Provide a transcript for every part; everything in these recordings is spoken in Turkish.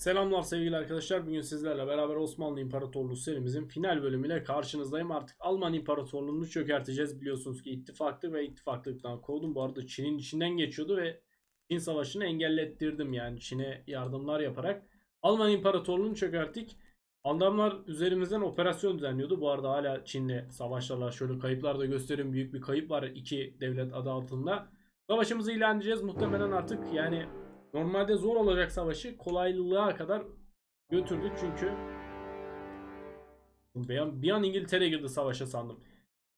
Selamlar sevgili arkadaşlar. Bugün sizlerle beraber Osmanlı İmparatorluğu serimizin final bölümüyle karşınızdayım. Artık Alman İmparatorluğu'nu çökerteceğiz. Biliyorsunuz ki ittifaklı ve ittifaklıktan kovdum. Bu arada Çin'in içinden geçiyordu ve Çin Savaşı'nı engellettirdim yani Çin'e yardımlar yaparak. Alman İmparatorluğu'nu çökerttik. Adamlar üzerimizden operasyon düzenliyordu. Bu arada hala Çin'le savaşlarlar. Şöyle kayıplar da göstereyim. Büyük bir kayıp var iki devlet adı altında. Savaşımızı ilan edeceğiz. Muhtemelen artık yani Normalde zor olacak savaşı kolaylılığa kadar götürdük çünkü bir an, bir an İngiltere girdi savaşa sandım.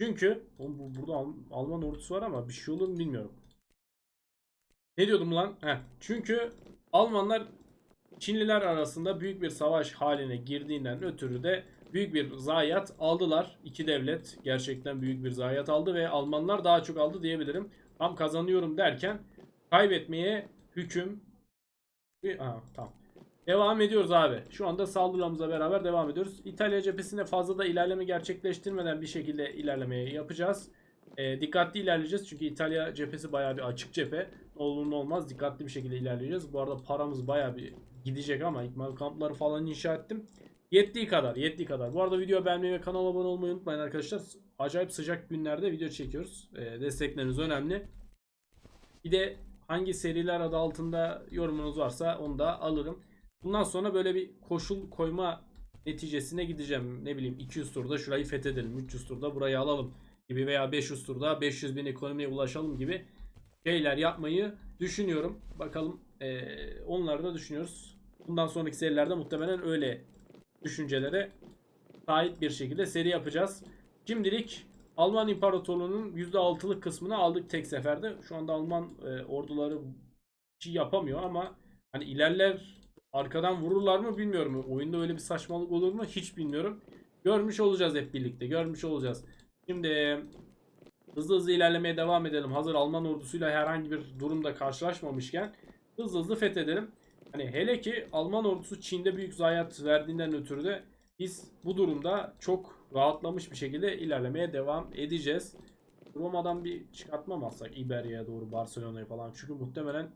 Çünkü oğlum bu, burada Al- Alman ordusu var ama bir şey olur mu bilmiyorum. Ne diyordum lan? Heh. Çünkü Almanlar Çinliler arasında büyük bir savaş haline girdiğinden ötürü de büyük bir zayiat aldılar. İki devlet gerçekten büyük bir zayiat aldı ve Almanlar daha çok aldı diyebilirim. Tam kazanıyorum derken kaybetmeye hüküm. Aa, tamam. Devam ediyoruz abi. Şu anda saldırılarımıza beraber devam ediyoruz. İtalya cephesinde fazla da ilerleme gerçekleştirmeden bir şekilde ilerlemeyi yapacağız. Ee, dikkatli ilerleyeceğiz çünkü İtalya cephesi bayağı bir açık cephe. Ne olmaz dikkatli bir şekilde ilerleyeceğiz. Bu arada paramız bayağı bir gidecek ama ikmal kampları falan inşa ettim. Yettiği kadar, yettiği kadar. Bu arada video beğenmeyi ve kanala abone olmayı unutmayın arkadaşlar. Acayip sıcak günlerde video çekiyoruz. Ee, destekleriniz önemli. Bir de hangi seriler adı altında yorumunuz varsa onu da alırım. Bundan sonra böyle bir koşul koyma neticesine gideceğim. Ne bileyim 200 turda şurayı fethedelim. 300 turda burayı alalım gibi veya 500 turda 500 bin ekonomiye ulaşalım gibi şeyler yapmayı düşünüyorum. Bakalım eee, onları da düşünüyoruz. Bundan sonraki serilerde muhtemelen öyle düşüncelere sahip bir şekilde seri yapacağız. Şimdilik Alman İmparatorluğu'nun %6'lık kısmını aldık tek seferde. Şu anda Alman e, orduları şey yapamıyor ama hani ilerler arkadan vururlar mı bilmiyorum. Oyunda öyle bir saçmalık olur mu hiç bilmiyorum. Görmüş olacağız hep birlikte. Görmüş olacağız. Şimdi hızlı hızlı ilerlemeye devam edelim. Hazır Alman ordusuyla herhangi bir durumda karşılaşmamışken hızlı hızlı fethedelim. Hani hele ki Alman ordusu Çin'de büyük zayiat verdiğinden ötürü de biz bu durumda çok rahatlamış bir şekilde ilerlemeye devam edeceğiz. Roma'dan bir çıkartma mı alsak İberya'ya doğru Barcelona'ya falan. Çünkü muhtemelen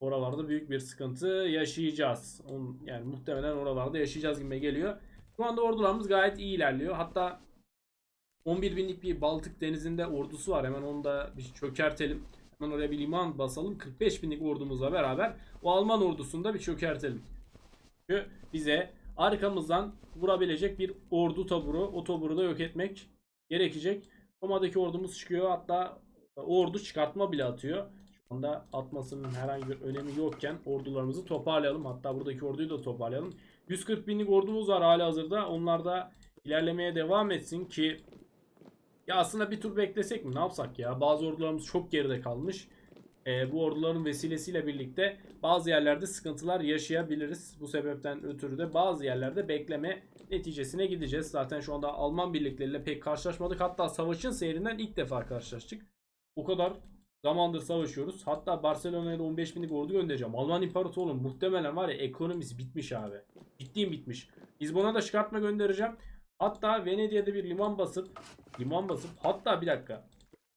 oralarda büyük bir sıkıntı yaşayacağız. Yani muhtemelen oralarda yaşayacağız gibi geliyor. Şu anda ordularımız gayet iyi ilerliyor. Hatta 11 binlik bir Baltık denizinde ordusu var. Hemen onu da bir çökertelim. Hemen oraya bir liman basalım. 45 binlik ordumuzla beraber o Alman ordusunu da bir çökertelim. Çünkü bize arkamızdan vurabilecek bir ordu taburu, o taburu da yok etmek gerekecek. Roma'daki ordumuz çıkıyor. Hatta ordu çıkartma bile atıyor. Şu anda atmasının herhangi bir önemi yokken ordularımızı toparlayalım. Hatta buradaki orduyu da toparlayalım. 140 binlik ordumuz var hali hazırda. Onlar da ilerlemeye devam etsin ki ya aslında bir tur beklesek mi? Ne yapsak ya? Bazı ordularımız çok geride kalmış. Ee, bu orduların vesilesiyle birlikte bazı yerlerde sıkıntılar yaşayabiliriz. Bu sebepten ötürü de bazı yerlerde bekleme neticesine gideceğiz. Zaten şu anda Alman birlikleriyle pek karşılaşmadık. Hatta savaşın seyrinden ilk defa karşılaştık. O kadar zamandır savaşıyoruz. Hatta Barcelona'ya da 15 binlik ordu göndereceğim. Alman İmparatorluğu muhtemelen var ya ekonomisi bitmiş abi. Ciddiyim bitmiş. Lizbon'a da çıkartma göndereceğim. Hatta Venedik'e bir liman basıp liman basıp hatta bir dakika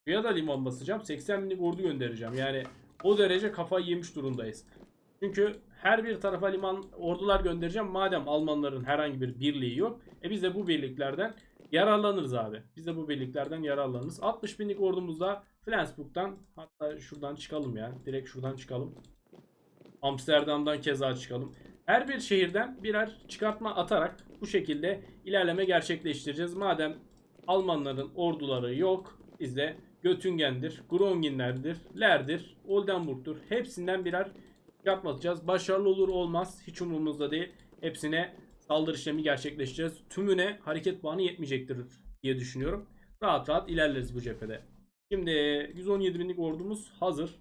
Buraya da liman basacağım. 80 binlik ordu göndereceğim. Yani o derece kafayı yemiş durumdayız. Çünkü her bir tarafa liman ordular göndereceğim. Madem Almanların herhangi bir birliği yok. E biz de bu birliklerden yararlanırız abi. Biz de bu birliklerden yararlanırız. 60 binlik ordumuzla Flensburg'dan hatta şuradan çıkalım ya. Direkt şuradan çıkalım. Amsterdam'dan keza çıkalım. Her bir şehirden birer çıkartma atarak bu şekilde ilerleme gerçekleştireceğiz. Madem Almanların orduları yok. Biz de Göttingen'dir, Gronginler'dir, Ler'dir, Oldenburg'dur. Hepsinden birer çıkartma atacağız. Başarılı olur olmaz hiç umurumuzda değil. Hepsine saldırı işlemi gerçekleştireceğiz. Tümüne hareket puanı yetmeyecektir diye düşünüyorum. Rahat rahat ilerleriz bu cephede. Şimdi 117 binlik ordumuz hazır.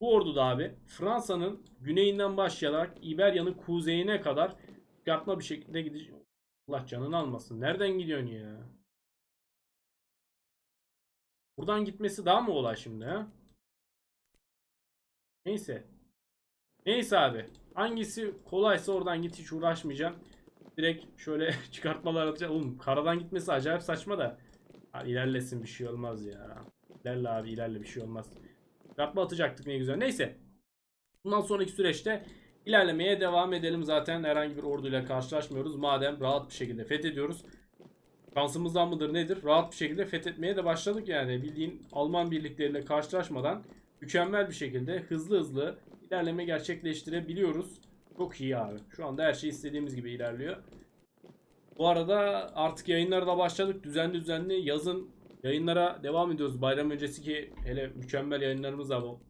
Bu ordu da abi Fransa'nın güneyinden başlayarak İberya'nın kuzeyine kadar çıkartma bir şekilde gidecek. Allah canını almasın. Nereden gidiyorsun ya? Buradan gitmesi daha mı kolay şimdi ha? Neyse. Neyse abi. Hangisi kolaysa oradan git hiç uğraşmayacağım. Direkt şöyle çıkartmalar atacağım. Oğlum karadan gitmesi acayip saçma da. Ha, ilerlesin bir şey olmaz ya. İlerle abi ilerle bir şey olmaz. Çıkartma atacaktık ne güzel. Neyse. Bundan sonraki süreçte İlerlemeye devam edelim zaten herhangi bir orduyla karşılaşmıyoruz. Madem rahat bir şekilde fethediyoruz. Şansımızdan mıdır nedir? Rahat bir şekilde fethetmeye de başladık yani. Bildiğin Alman birlikleriyle karşılaşmadan mükemmel bir şekilde hızlı hızlı ilerleme gerçekleştirebiliyoruz. Çok iyi abi. Şu anda her şey istediğimiz gibi ilerliyor. Bu arada artık yayınlara da başladık. Düzenli düzenli yazın yayınlara devam ediyoruz. Bayram öncesi ki hele mükemmel yayınlarımız da bu.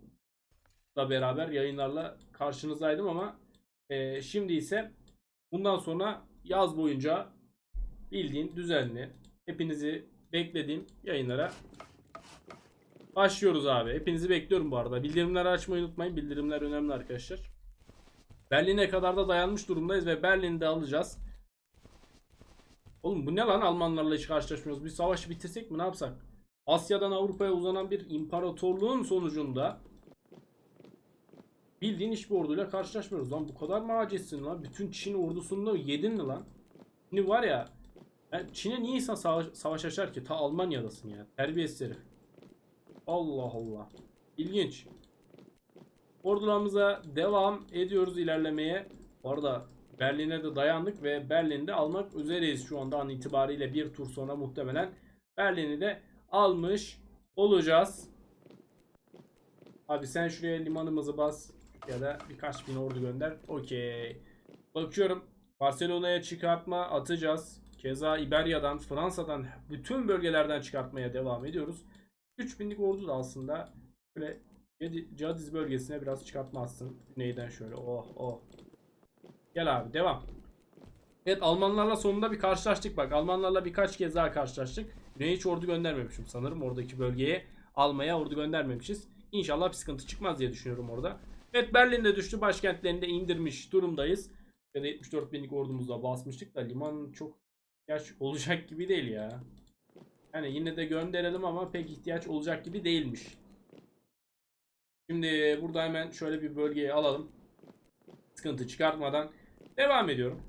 Da beraber yayınlarla karşınızdaydım ama e, şimdi ise bundan sonra yaz boyunca bildiğin düzenli hepinizi beklediğim yayınlara başlıyoruz abi. Hepinizi bekliyorum bu arada. Bildirimleri açmayı unutmayın. Bildirimler önemli arkadaşlar. Berlin'e kadar da dayanmış durumdayız ve Berlin'i de alacağız. Oğlum bu ne lan Almanlarla hiç karşılaşmıyoruz. Bir savaşı bitirsek mi ne yapsak? Asya'dan Avrupa'ya uzanan bir imparatorluğun sonucunda bildiğin hiçbir orduyla karşılaşmıyoruz lan. Bu kadar mı acizsin lan? Bütün Çin ordusunu yedin mi lan? Şimdi var ya yani Çin'e niye insan savaş, açar ki? Ta Almanya'dasın ya. Terbiyesiz. Allah Allah. İlginç. Ordularımıza devam ediyoruz ilerlemeye. Bu arada Berlin'e de dayandık ve Berlin'i de almak üzereyiz şu anda an itibariyle bir tur sonra muhtemelen Berlin'i de almış olacağız. Abi sen şuraya limanımızı bas ya da birkaç bin ordu gönder. Okey. Bakıyorum Barcelona'ya çıkartma atacağız. Keza İberya'dan, Fransa'dan bütün bölgelerden çıkartmaya devam ediyoruz. 3000'lik ordu da aslında böyle Cadi- Cadiz bölgesine biraz çıkartma atsın. Güneyden şöyle. Oh oh. Gel abi devam. Evet Almanlarla sonunda bir karşılaştık bak. Almanlarla birkaç kez daha karşılaştık. Güney'e hiç ordu göndermemişim sanırım. Oradaki bölgeye almaya ordu göndermemişiz. İnşallah bir sıkıntı çıkmaz diye düşünüyorum orada. Evet Berlin'de düştü. Başkentlerini de indirmiş durumdayız. Ya da 74 binlik ordumuzla basmıştık da liman çok ihtiyaç olacak gibi değil ya. Yani yine de gönderelim ama pek ihtiyaç olacak gibi değilmiş. Şimdi burada hemen şöyle bir bölgeyi alalım. Sıkıntı çıkartmadan devam ediyorum.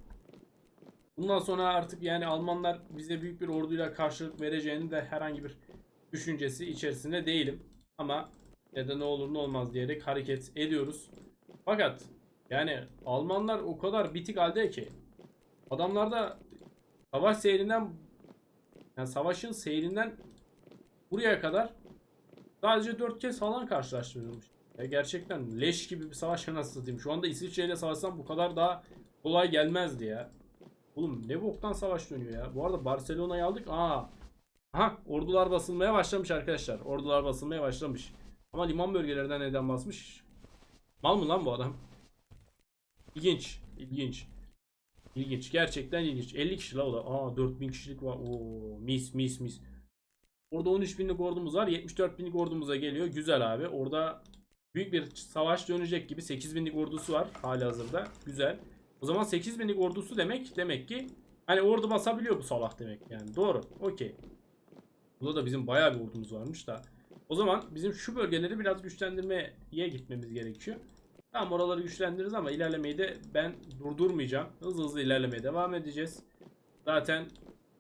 Bundan sonra artık yani Almanlar bize büyük bir orduyla karşılık vereceğini de herhangi bir düşüncesi içerisinde değilim. Ama ya da ne olur ne olmaz diyerek hareket ediyoruz. Fakat yani Almanlar o kadar bitik halde ki adamlarda savaş seyrinden yani savaşın seyrinden buraya kadar sadece 4 kez falan karşılaştırılmış. Ya gerçekten leş gibi bir savaş nasıl satayım. Şu anda İsviçre ile savaşsam bu kadar daha kolay gelmezdi ya. Oğlum ne boktan savaş dönüyor ya. Bu arada Barcelona'yı aldık. Aa. Aha ordular basılmaya başlamış arkadaşlar. Ordular basılmaya başlamış. Ama liman bölgelerinden neden basmış? Mal mı lan bu adam? İlginç. İlginç. İlginç. Gerçekten ilginç. 50 kişi la o da. Aa 4000 kişilik var. Oo mis mis mis. Orada 13 binlik ordumuz var. 74 binlik ordumuza geliyor. Güzel abi. Orada büyük bir savaş dönecek gibi 8 binlik ordusu var hali hazırda. Güzel. O zaman 8 binlik ordusu demek demek ki hani ordu basabiliyor bu Salah demek yani. Doğru. Okey. Burada da bizim bayağı bir ordumuz varmış da. O zaman bizim şu bölgeleri biraz güçlendirmeye gitmemiz gerekiyor. Tamam oraları güçlendiririz ama ilerlemeyi de ben durdurmayacağım. Hızlı hızlı ilerlemeye devam edeceğiz. Zaten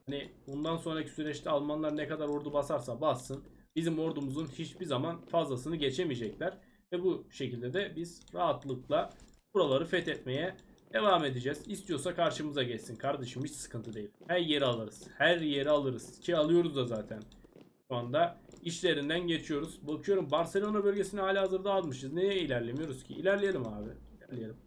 hani bundan sonraki süreçte Almanlar ne kadar ordu basarsa bassın bizim ordumuzun hiçbir zaman fazlasını geçemeyecekler. Ve bu şekilde de biz rahatlıkla buraları fethetmeye devam edeceğiz. İstiyorsa karşımıza geçsin kardeşim hiç sıkıntı değil. Her yeri alırız. Her yeri alırız. Ki alıyoruz da zaten. Şu anda işlerinden geçiyoruz. Bakıyorum Barcelona bölgesini hala hazırda almışız. Neye ilerlemiyoruz ki? İlerleyelim abi. İlerleyelim.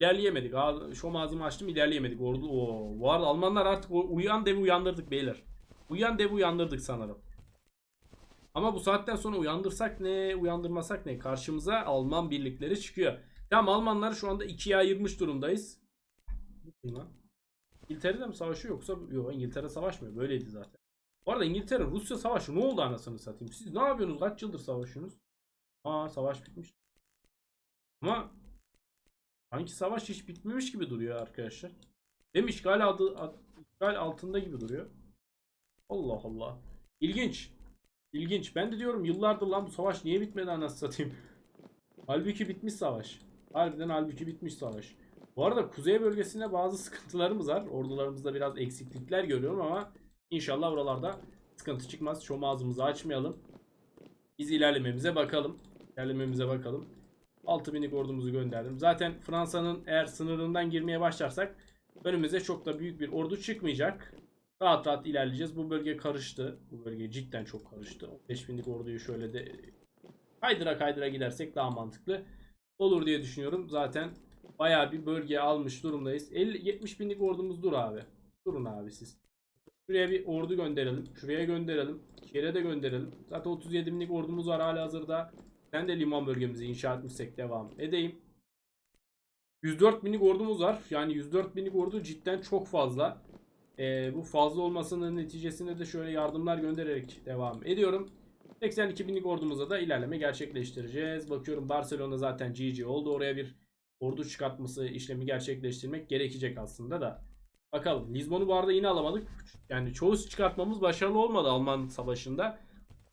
İlerleyemedik. Şom ağzımı açtım ilerleyemedik. Ordu o. Arada Almanlar artık uyuyan devi uyandırdık beyler. Uyuyan devi uyandırdık sanırım. Ama bu saatten sonra uyandırsak ne, uyandırmasak ne? Karşımıza Alman birlikleri çıkıyor. Tamam Almanlar şu anda ikiye ayırmış durumdayız. İngiltere'de mi savaşıyor yoksa yok İngiltere savaşmıyor. Böyleydi zaten. Bu arada İngiltere Rusya savaşı ne oldu anasını satayım? Siz ne yapıyorsunuz? Kaç yıldır savaşıyorsunuz? Aa savaş bitmiş. Ama sanki savaş hiç bitmemiş gibi duruyor arkadaşlar. Mi? İşgal, adı, ad- işgal altında gibi duruyor. Allah Allah. İlginç. İlginç. Ben de diyorum yıllardır lan bu savaş niye bitmedi anasını satayım. Halbuki bitmiş savaş. Harbiden halbuki bitmiş savaş. Bu arada kuzey bölgesinde bazı sıkıntılarımız var. Ordularımızda biraz eksiklikler görüyorum ama inşallah oralarda sıkıntı çıkmaz. Şom ağzımızı açmayalım. Biz ilerlememize bakalım. İlerlememize bakalım. 6 binlik ordumuzu gönderdim. Zaten Fransa'nın eğer sınırından girmeye başlarsak önümüze çok da büyük bir ordu çıkmayacak. Rahat rahat ilerleyeceğiz. Bu bölge karıştı. Bu bölge cidden çok karıştı. 15 binlik orduyu şöyle de kaydıra kaydıra gidersek daha mantıklı olur diye düşünüyorum. Zaten bayağı bir bölge almış durumdayız. 50 70 binlik ordumuz dur abi. Durun abi siz. Şuraya bir ordu gönderelim. Şuraya gönderelim. Yere de gönderelim. Zaten 37 binlik ordumuz var hala hazırda. Ben de liman bölgemizi inşa etmişsek devam edeyim. 104 binlik ordumuz var. Yani 104 binlik ordu cidden çok fazla. Ee, bu fazla olmasının neticesinde de şöyle yardımlar göndererek devam ediyorum. 82 binlik ordumuza da ilerleme gerçekleştireceğiz. Bakıyorum Barcelona zaten GG oldu. Oraya bir ordu çıkartması işlemi gerçekleştirmek gerekecek aslında da. Bakalım. Lizbon'u bu arada yine alamadık. Yani çoğu çıkartmamız başarılı olmadı Alman savaşında.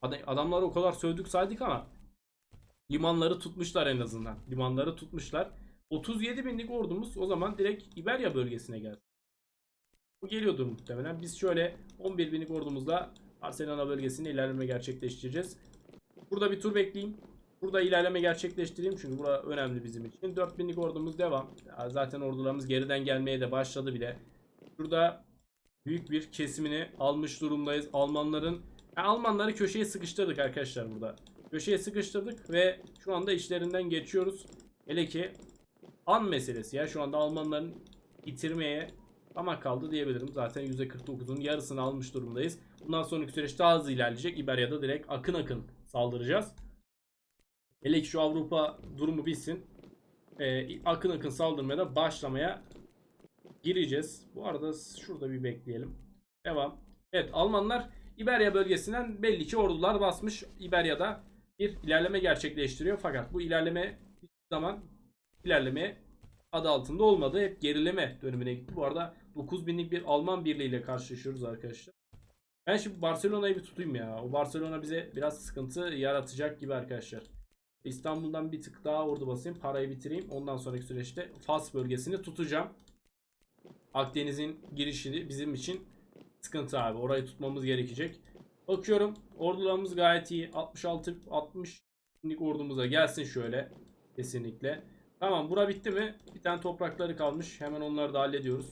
Ad- Adamları o kadar sövdük saydık ama limanları tutmuşlar en azından. Limanları tutmuşlar. 37 binlik ordumuz o zaman direkt İberya bölgesine geldi. Bu geliyordur muhtemelen. Biz şöyle 11 binlik ordumuzla Barcelona bölgesine ilerleme gerçekleştireceğiz. Burada bir tur bekleyeyim. Burada ilerleme gerçekleştireyim çünkü bura önemli bizim için. 4000'lik ordumuz devam. Zaten ordularımız geriden gelmeye de başladı bile. Şurada büyük bir kesimini almış durumdayız. Almanların Almanları köşeye sıkıştırdık arkadaşlar burada. Köşeye sıkıştırdık ve şu anda işlerinden geçiyoruz. Hele ki an meselesi ya şu anda Almanların bitirmeye ama kaldı diyebilirim. Zaten %49'un yarısını almış durumdayız. Bundan sonraki süreç daha hızlı ilerleyecek. İberya'da direkt akın akın saldıracağız. Hele ki şu Avrupa durumu bitsin. Ee, akın akın saldırmaya da başlamaya gireceğiz. Bu arada şurada bir bekleyelim. Devam. Evet Almanlar İberya bölgesinden belli ki ordular basmış. İberya'da bir ilerleme gerçekleştiriyor. Fakat bu ilerleme hiçbir zaman ilerleme adı altında olmadı. Hep gerileme dönemine gitti. Bu arada 9000'lik bir Alman birliğiyle karşılaşıyoruz arkadaşlar. Ben şimdi Barcelona'yı bir tutayım ya. O Barcelona bize biraz sıkıntı yaratacak gibi arkadaşlar. İstanbul'dan bir tık daha ordu basayım. Parayı bitireyim. Ondan sonraki süreçte Fas bölgesini tutacağım. Akdeniz'in girişi bizim için sıkıntı abi. Orayı tutmamız gerekecek. Bakıyorum ordularımız gayet iyi. 66 60 binlik ordumuza gelsin şöyle. Kesinlikle. Tamam bura bitti mi? Bir tane toprakları kalmış. Hemen onları da hallediyoruz.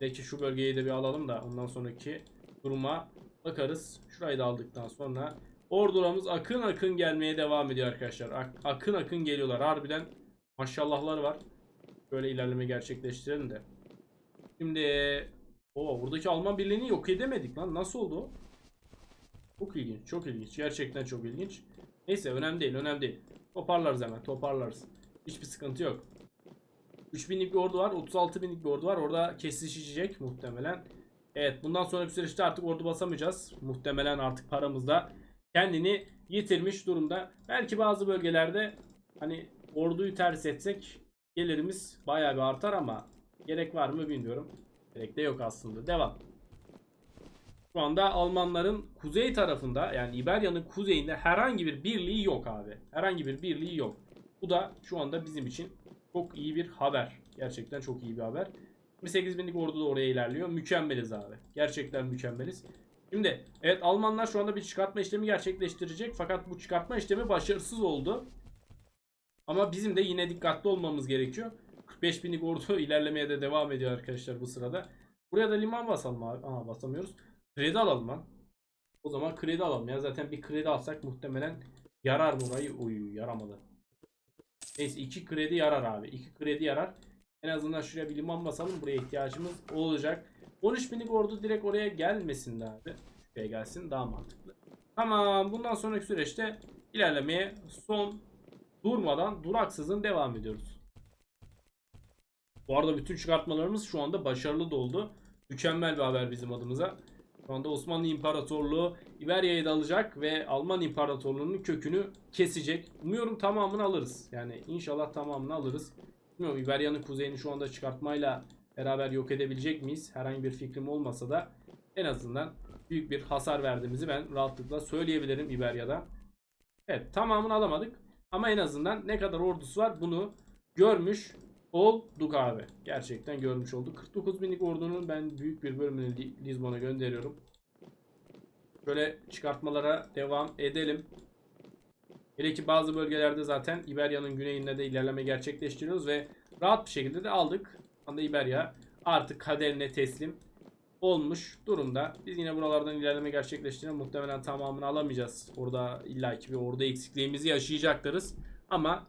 Belki şu bölgeyi de bir alalım da ondan sonraki duruma bakarız. Şurayı da aldıktan sonra ordularımız akın akın gelmeye devam ediyor arkadaşlar. Ak- akın akın geliyorlar. Harbiden maşallahlar var. Böyle ilerleme gerçekleştirelim de. Şimdi o buradaki Alman birliğini yok edemedik lan. Nasıl oldu? Çok ilginç. Çok ilginç. Gerçekten çok ilginç. Neyse önemli değil. Önemli değil. Toparlarız hemen. Toparlarız. Hiçbir sıkıntı yok. 3000'lik bir ordu var. 36.000'lik bir ordu var. Orada kesişecek muhtemelen. Evet bundan sonraki süreçte artık ordu basamayacağız. Muhtemelen artık paramızda kendini yitirmiş durumda. Belki bazı bölgelerde hani orduyu ters etsek gelirimiz bayağı bir artar ama gerek var mı bilmiyorum. Gerek de yok aslında. Devam. Şu anda Almanların kuzey tarafında yani İberya'nın kuzeyinde herhangi bir birliği yok abi. Herhangi bir birliği yok. Bu da şu anda bizim için çok iyi bir haber. Gerçekten çok iyi bir haber. 28 binlik ordu da oraya ilerliyor. Mükemmeliz abi. Gerçekten mükemmeliz. Şimdi evet Almanlar şu anda bir çıkartma işlemi gerçekleştirecek. Fakat bu çıkartma işlemi başarısız oldu. Ama bizim de yine dikkatli olmamız gerekiyor. 45 binlik ordu ilerlemeye de devam ediyor arkadaşlar bu sırada. Buraya da liman basalım abi. Aha basamıyoruz. Kredi alalım lan. O zaman kredi alalım ya. Zaten bir kredi alsak muhtemelen yarar burayı. Uy yaramadı. Neyse 2 kredi yarar abi. 2 kredi yarar. En azından şuraya bir liman basalım. Buraya ihtiyacımız olacak. 13 binlik ordu direkt oraya gelmesin abi. Şuraya gelsin daha mantıklı. Tamam bundan sonraki süreçte ilerlemeye son durmadan duraksızın devam ediyoruz. Bu arada bütün çıkartmalarımız şu anda başarılı doldu. Mükemmel bir haber bizim adımıza. Şu anda Osmanlı İmparatorluğu İberya'yı da alacak ve Alman İmparatorluğu'nun kökünü kesecek. Umuyorum tamamını alırız. Yani inşallah tamamını alırız. Bilmiyorum İberya'nın kuzeyini şu anda çıkartmayla beraber yok edebilecek miyiz? Herhangi bir fikrim olmasa da en azından büyük bir hasar verdiğimizi ben rahatlıkla söyleyebilirim İberya'da. Evet tamamını alamadık. Ama en azından ne kadar ordusu var bunu görmüş olduk abi. Gerçekten görmüş olduk. 49 binlik ordunun ben büyük bir bölümünü Li- Lizbon'a gönderiyorum. Böyle çıkartmalara devam edelim. Hele ki bazı bölgelerde zaten İberya'nın güneyinde de ilerleme gerçekleştiriyoruz ve rahat bir şekilde de aldık. Anda İberya artık kaderine teslim olmuş durumda. Biz yine buralardan ilerleme gerçekleştirelim. Muhtemelen tamamını alamayacağız. Orada illaki bir orada eksikliğimizi yaşayacaklarız. Ama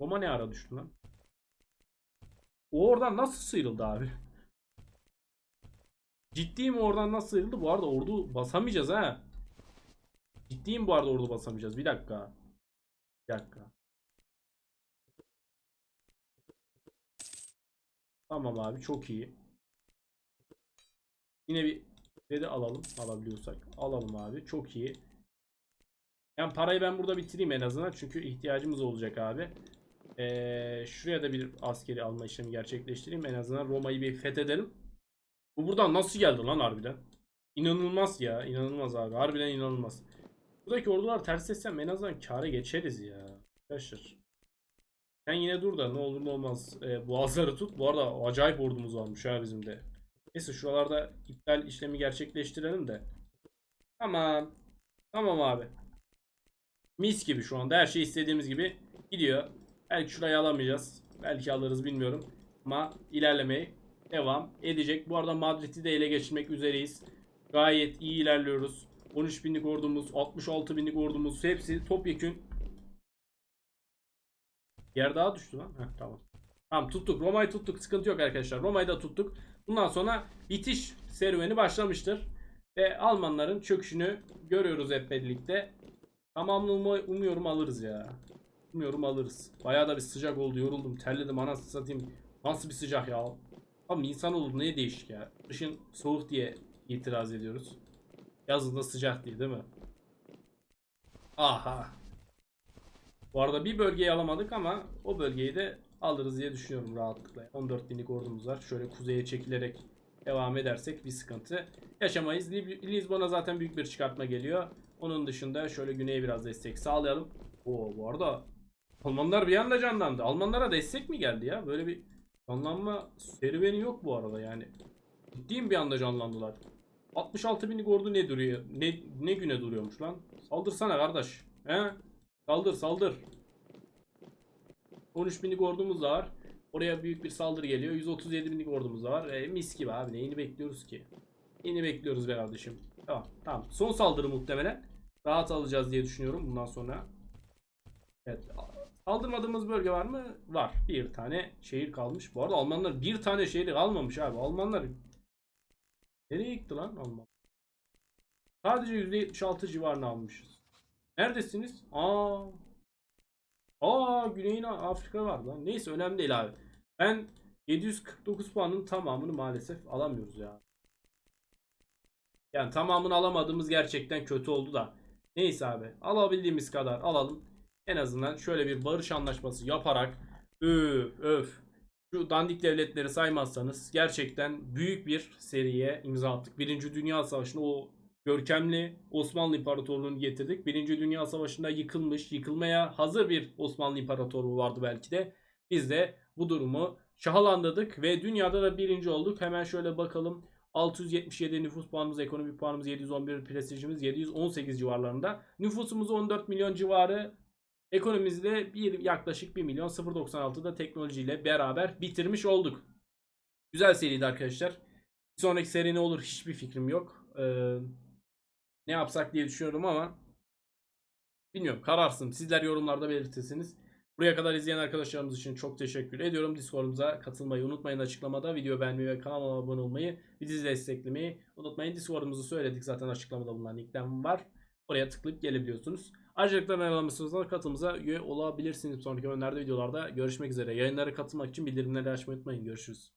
Roma ne ara düştü lan? O oradan nasıl sıyrıldı abi? Ciddiyim oradan nasıl sıyrıldı? Bu arada ordu basamayacağız ha. Ciddiyim bu arada ordu basamayacağız. Bir dakika. Bir dakika. Tamam abi çok iyi. Yine bir kredi alalım. Alabiliyorsak. Alalım abi. Çok iyi. Yani parayı ben burada bitireyim en azından. Çünkü ihtiyacımız olacak abi. Ee, şuraya da bir askeri alma işlemi gerçekleştireyim. En azından Roma'yı bir fethedelim. Bu buradan nasıl geldi lan harbiden? İnanılmaz ya. inanılmaz abi. Harbiden inanılmaz. Buradaki ordular ters etsem en azından kâra geçeriz ya. Arkadaşlar. Sen yine dur da ne olur ne olmaz e, boğazları tut. Bu arada acayip ordumuz varmış ha bizim de. Neyse şuralarda iptal işlemi gerçekleştirelim de. Tamam. Tamam abi. Mis gibi şu anda her şey istediğimiz gibi gidiyor. Belki şurayı alamayacağız. Belki alırız bilmiyorum. Ama ilerlemeye devam edecek. Bu arada Madrid'i de ele geçirmek üzereyiz. Gayet iyi ilerliyoruz. 13 binlik ordumuz, 66 binlik ordumuz hepsi topyekün. Yer daha düştü lan. Heh, tamam. Tamam tuttuk. Roma'yı tuttuk. Sıkıntı yok arkadaşlar. Roma'yı da tuttuk. Bundan sonra bitiş serüveni başlamıştır. Ve Almanların çöküşünü görüyoruz hep birlikte. Tamamını umuyorum alırız ya. Umuyorum alırız. Bayağı da bir sıcak oldu. Yoruldum. Terledim. Anasını satayım. Nasıl bir sıcak ya. Abi insan olur ne değişik ya. Kışın soğuk diye itiraz ediyoruz. Yazın da sıcak diye değil mi? Aha. Bu arada bir bölgeyi alamadık ama o bölgeyi de alırız diye düşünüyorum rahatlıkla. 14 binlik ordumuz var. Şöyle kuzeye çekilerek devam edersek bir sıkıntı yaşamayız. Lizbon'a zaten büyük bir çıkartma geliyor. Onun dışında şöyle güneye biraz destek sağlayalım. Oo bu arada Almanlar bir anda canlandı. Almanlara destek mi geldi ya? Böyle bir canlanma serüveni yok bu arada yani. Ciddiyim bir anda canlandılar. 66 binlik ordu ne duruyor? Ne, ne güne duruyormuş lan? Saldırsana kardeş. He? Saldır saldır. 13 binlik ordumuz var. Oraya büyük bir saldırı geliyor. 137 binlik ordumuz var. E, mis gibi abi. Neyini bekliyoruz ki? Neyini bekliyoruz be kardeşim. Tamam tamam. Son saldırı muhtemelen. Rahat alacağız diye düşünüyorum bundan sonra. Evet. Saldırmadığımız bölge var mı? Var. Bir tane şehir kalmış. Bu arada Almanlar bir tane şehir kalmamış abi. Almanlar nereye gitti lan Alman? Sadece %76 civarını almışız. Neredesiniz? Aa. Aa Güney Afrika var lan. Neyse önemli değil abi. Ben 749 puanın tamamını maalesef alamıyoruz ya. Yani tamamını alamadığımız gerçekten kötü oldu da. Neyse abi. Alabildiğimiz kadar alalım. En azından şöyle bir barış anlaşması yaparak öf öf şu dandik devletleri saymazsanız gerçekten büyük bir seriye imza attık. Birinci Dünya Savaşı'nda o görkemli Osmanlı İmparatorluğu'nu getirdik. Birinci Dünya Savaşı'nda yıkılmış, yıkılmaya hazır bir Osmanlı İmparatorluğu vardı belki de. Biz de bu durumu şahlandırdık ve dünyada da birinci olduk. Hemen şöyle bakalım. 677 nüfus puanımız, ekonomik puanımız 711, prestijimiz 718 civarlarında. Nüfusumuz 14 milyon civarı. Ekonomimizde bir yaklaşık 1 milyon 0.96'da teknolojiyle beraber bitirmiş olduk. Güzel seriydi arkadaşlar. Bir sonraki seri ne olur hiçbir fikrim yok. Ee, ne yapsak diye düşünüyorum ama bilmiyorum kararsın. Sizler yorumlarda belirtirsiniz. Buraya kadar izleyen arkadaşlarımız için çok teşekkür ediyorum. Discord'umuza katılmayı unutmayın açıklamada. Video beğenmeyi ve kanalıma abone olmayı, bizi desteklemeyi unutmayın. Discord'umuzu söyledik zaten açıklamada bulunan linkten var. Oraya tıklayıp gelebiliyorsunuz. Ayrıca ayrılamışsınız katılımıza üye olabilirsiniz. Sonraki önlerde videolarda görüşmek üzere. Yayınlara katılmak için bildirimleri açmayı unutmayın. Görüşürüz.